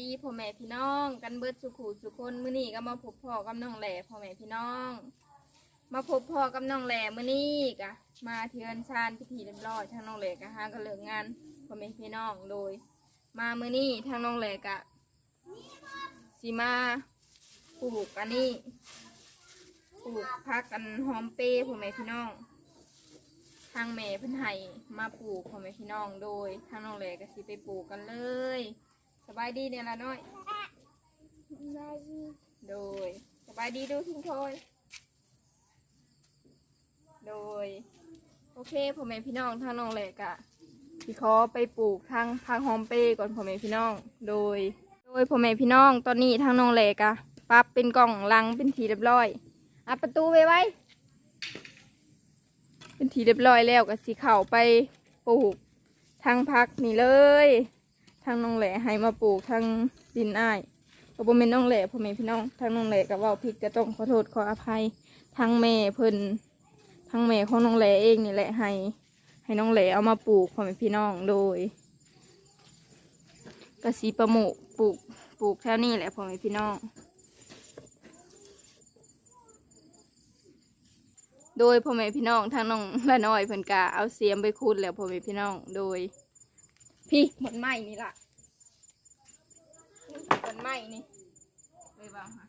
ดีพ่อแม่พี่น้อง กันเบิดสุขุสุคนมื้อนี้ก็มาพบพ่อกับน้องแหล่พ่อแม่พี่น้อง มาพบพ่อกับน้องแหล่มื้อนี้กะมาเทือนชานพิธีเรียบร้อยทางน้องแหล่กะหาก็เลิกงานพ่อแม่พี่น้องโดย มามื้อนี้ทางน้องแหล่กะสิมาปลูกอันนี้ปลูกพักกันหอมเป้พ่อแม่พี่น้อง ทางแม่เพิ่นให้มาปลูกพ่อแม่พี่น้องโดย ทางน้องแหล่ก็สิไปปลูกกันเลย สบายดีเนี่ยละน้อยโดย สบายดีดูทิ้งโทยโดย โอเคพ่อแม่พี่น้องทางน้องแหลกอะที่ขอไปปลูกทางทางหอมเปก่อนพ่อแม่พี่น้อง โดย โดยพ่อแม่พี่น้องตอนนี้ทางน้องแหลกอะปรับเป็นกล่องลังเป็นทีเรียบร้อยอะประตูไว้ไว้ เป็นทีเรียบร้อยแล้วก็สิเข้าไปปลูกทางพักนี่เลย ทางน้องแหล่ให้มาปลูกทางดินอ้ายก็บ่แม่นน้องแหล่พ่อแม่พี่น้องทางน้องแหล่ก็เว้าผิดก็ต้องขอโทษขออภัยทางแม่เพิ่นทางแม่ของน้องแหล่เองนี่แหละให้ ให้น้องแหล่เอามาปลูกพ่อแม่พี่น้องโดยก็สีประมุปลูกปลูกแถวนี้แหละพ่อแม่พี่น้องโดยพ่อแม่พี่น้องทางน้องละน้อยเพิ่นกาเอาเสียมไปคูดแล้วพ่อแม่พี่น้องโดย พี่หมดไหมนี่ล่ะหมดไหมนี่ไปบ้างค่ะ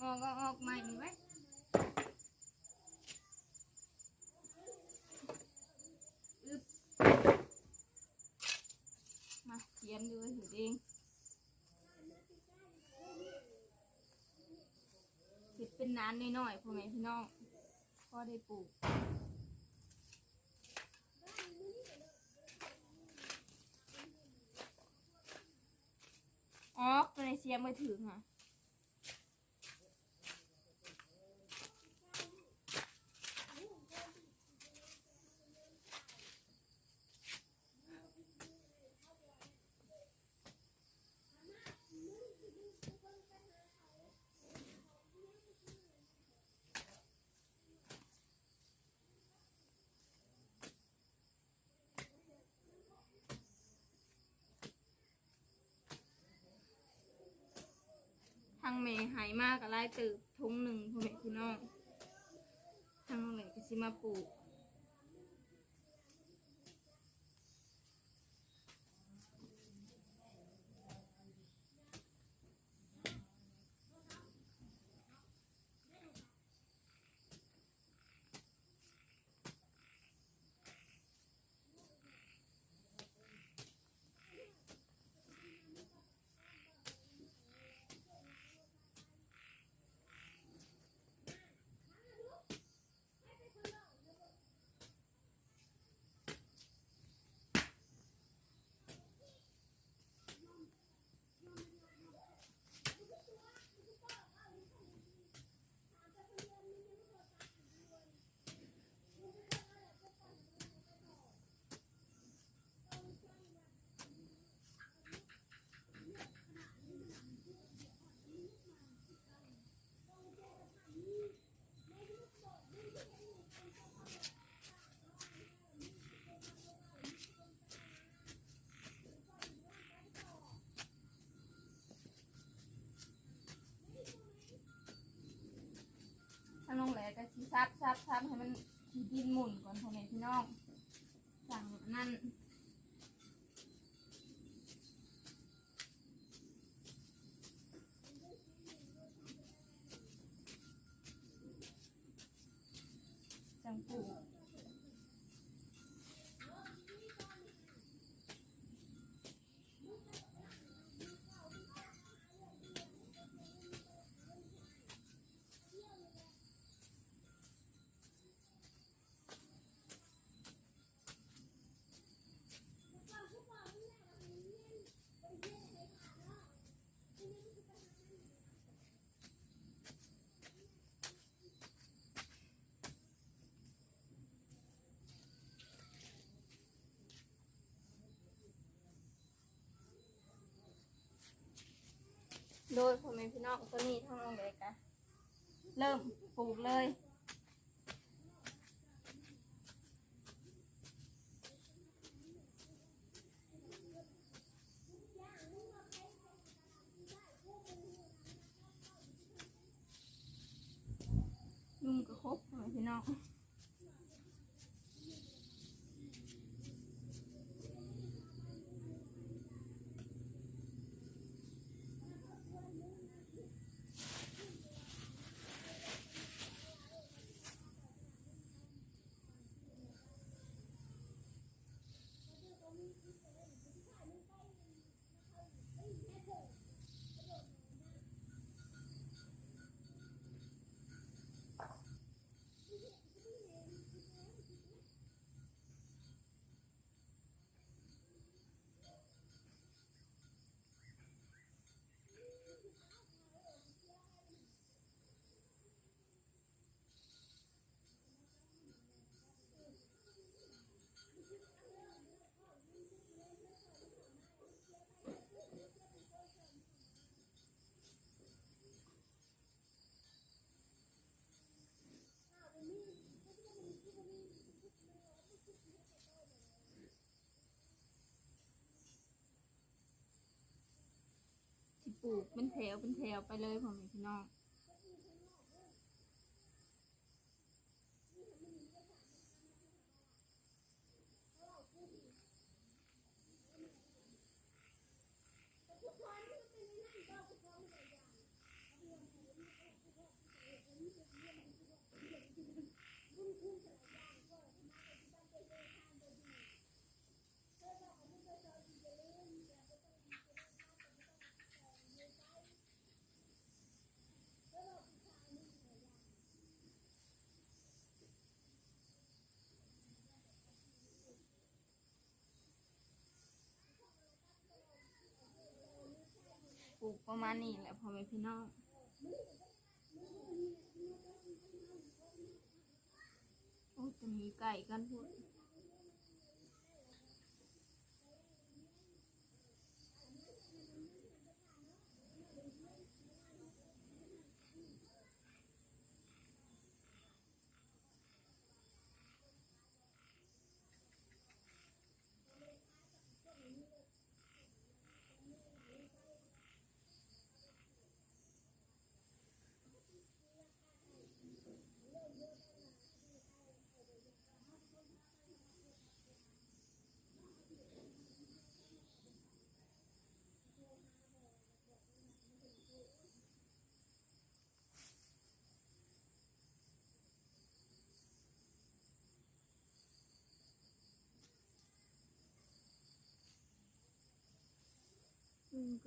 ออกออกออกไหมนี่ไว้อึ๊บมาเขียนดูให้เห็นเองเห็ดเป็ น้ำน้อยๆพ่อแม่พี่น้องพ่อได้ปลูกอ๋อตัวในเสียมือถือค่ะ ทางเมย์หายมากกับไล่ตืบทุงหนึ่งพ่อแม่พี่น้องทางน้องเหลยก็สิมาปลูก ก็สิซับซับซับให้มันดินหมุนก่อนพ่อแม่พี่น้องสั่งนั่น โดยพ่อแม่พี่น้องตัวนี้ทั้งน้องเลยกอะเริ่มปลูกเลย น้องสิ ปลูกเป็นแถวเป็นแถวไปเลยพ่อแม่พี่น้อง ลูกประมาณนี้แหละพ่อแม่พี่น้องโอ้จะมีไก่กันพูด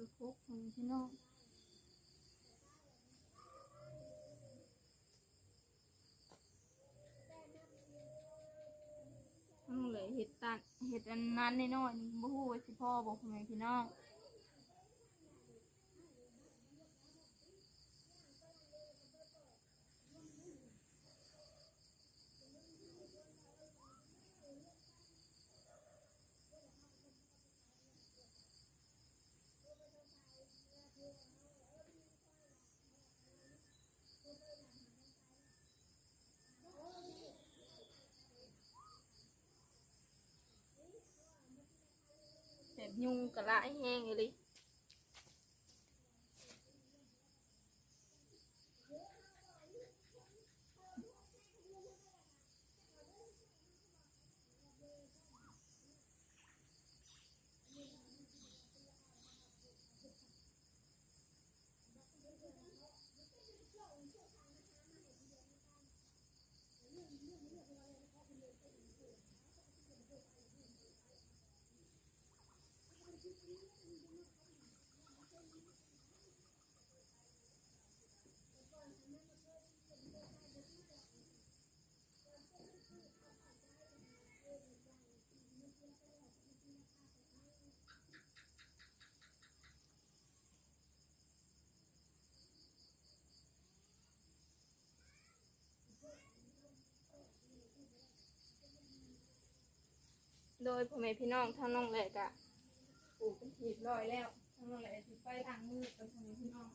อืมก็ครบพ่อแม่พี่น้องต้องเลยเห็ดตันเห็ดอันนั้นน้อยๆนี่บ่ฮู้ว่าสิพ่อบอกพ่อแม่พี่น้อง ยุงกระไรแห้งเลย ยพ่อแม่พี่น้องทั้งน้องแหลกอะปลูกเป็นหีบร้อยแล้วทั้งน้องแหลกสิไปทางมือกับพ่อแม่พี่น้อง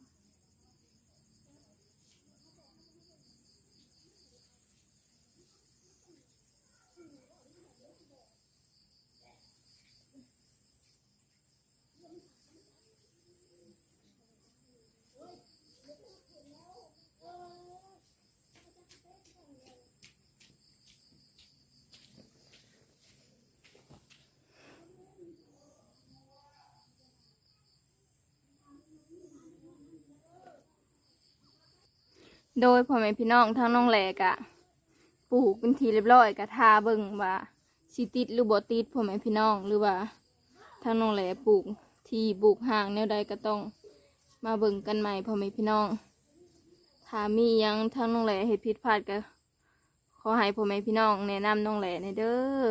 โโดยพ่อแม่พี่น้องทั้งน้องแหลกอะปลูกเป็นทีเรียบร้อยกะทาเบิ่งว่าสิติดหรือบ่ติดพ่อแม่พี่น้องหรือว่าทั้งน้องแหลปลูกที่ปลูกห่างแนวใดก็ต้องมาเบิ่งกันใหม่พ่อแม่พี่น้อง ถ้ามียังทั้งน้องแหลเฮ็ดผิดพลาดก็ขอให้พ่อแม่พี่น้องแนะนำน้องแหลในเด้อ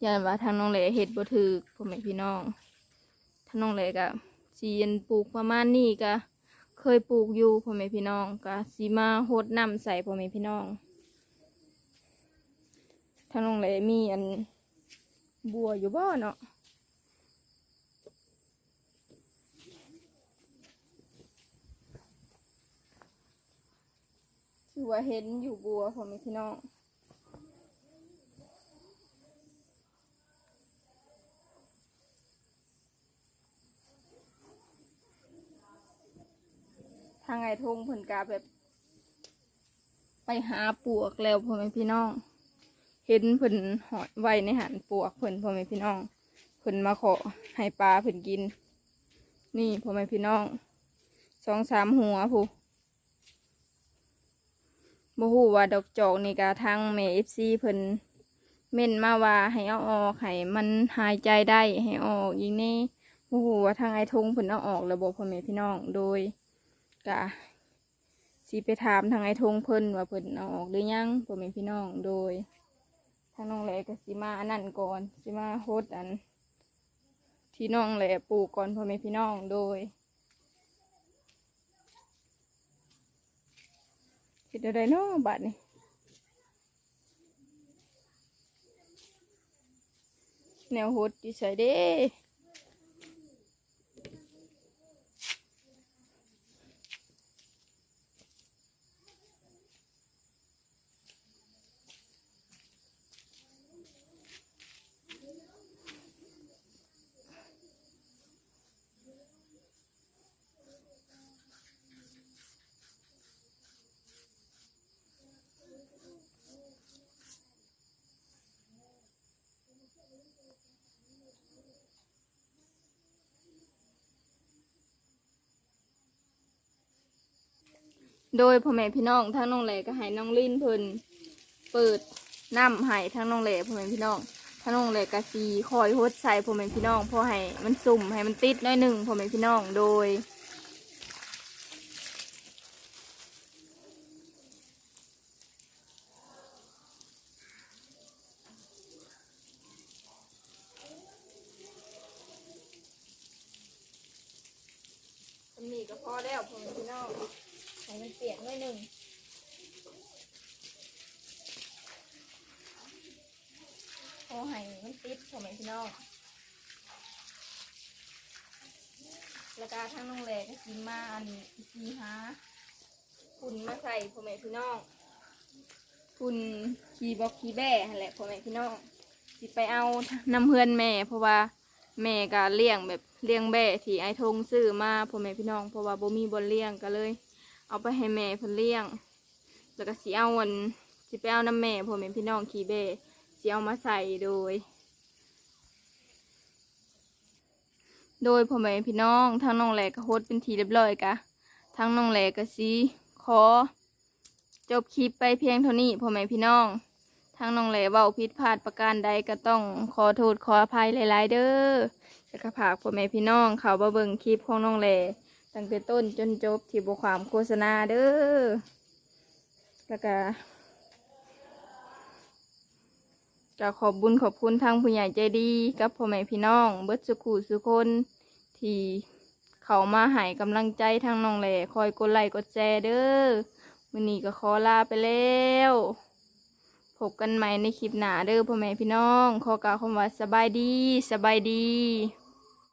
อย่าว่าทางน้องแหลเฮ็ดบ่ถูกพ่อแม่พี่น้องทางน้องแหลก็สิอันปลูกประมาณนี้ก็ เคยปลูกอยู่พ่อแม่พี่น้องก็สีมาโฮดน้ำใส่พ่อแม่พี่น้องทางโรงแรมมีอันบัวอยู่บ่เนาะคือว่าเห็นอยู่บัวพ่อแม่พี่น้องางไอ้ทงเพิ่นกาแบบ ไปหาปวกแล้วพ่อแม่พี่น้อง เห็นเพิ่นหอยไว้ในหันปวกเพิ่นพ่อแม่พี่น้องเพิ่นมาขอให้ปลาเพิ่นกิน นี่พ่อแม่พี่น้องสองสามหัวผู้บ่ฮู้ว่าดอกจอกนี่กาทางแม่เอฟซีเพิ่นเม่นมาว่าให้เอาออกให้มันหายใจได้ให้ออกอีกนี่บ่ฮู้ว่าทางไอ้ทงเพิ่นเอาออกแล้วบ่พ่อแม่พี่น้องโดย กะสิไปถามทางไอ้ทงเพิ่นว่าเพิ่นเอาออกหรือยังพ่อแม่พี่น้องโดยทางน้องแหลก็สิมาอันนั้นก่อนสิมาโฮดอัน ที่น้องแหลปลูกก่อนพ่อแม่พี่น้องโดยคิดอะไรเนาะบัดนี้แนวโฮดอยู่ใส่เด้ โดยพ่อแม่พี่น้องทั้งน้องเหลก็ให้น้องลิ้นเพิ่นเปิดน้ำให้ทั้งน้องเหลพ่อแม่พี่น้องทั้งน้องเหลก็สีคอยฮดใส่พ่อแม่พี่น้องพอให้มันสุ่มให้มันติดหน้อยหนึ่งพ่อแม่พี่น้องโดย ทำนี่ก็พอแล้วพ่อแม่พี่น้องให้ มันเปียกหนึ่งพอให้มันติดพ่อแม่พี่น้องแล้วก็ทั้งน้องแหลก็กินมาอันสีหาคุณมาใส่พ่อแม่พี่น้องคุณขี่บอกขี่แบ่แหละพ่อแม่พี่น้องสิไปเอาน้ำเพื่อนแม่ เพราะว่าแม่ก็เลี้ยงแบบเลี้ยงแบ่ที่ไอ้ทงซื้อมาพ่อแม่พี่น้องเพราะว่าบ่มีบนเลี้ยงก็เลย เอาไปให้แม่เพิ่นเลี้ยง แล้วก็สิเอาวันสิไปเอาน้ำแม่พ่อแม่พี่น้องขี่แบ่สิเอามาใส่โดย โดยพ่อแม่พี่น้องทางน้องแหลกก็โฮดเป็นทีเรียบร้อยกะทางน้องแหลกก็สิขอ จบคลิปไปเพียงเท่านี้พ่อแม่พี่น้องทางน้องแหลเว้าผิดพลาดประการใดก็ต้องขอโทษขออภัยหลาย ๆ เด้อแล้วก็ฝากพ่อแม่พี่น้องเขามาเบิ่งคลิปของน้องแหล ตั้งแต่ต้นจนจบที่บทความโฆษณาเด้อแล้วก็ก็ขอบบุญขอบคุณทางผู้ใหญ่ใจดีกับพ่อแม่พี่น้อง เบิดสุขุสุคนที่เขามาให้กำลังใจทางน้องแหล่คอยกดไลค์กดแชร์เด้อมื้อนี้ก็ขอลาไปแล้วพบกันใหม่ในคลิปหน้าเด้อพ่อแม่พี่น้อง ขอกล่าวคำว่าสบายดี สบายดี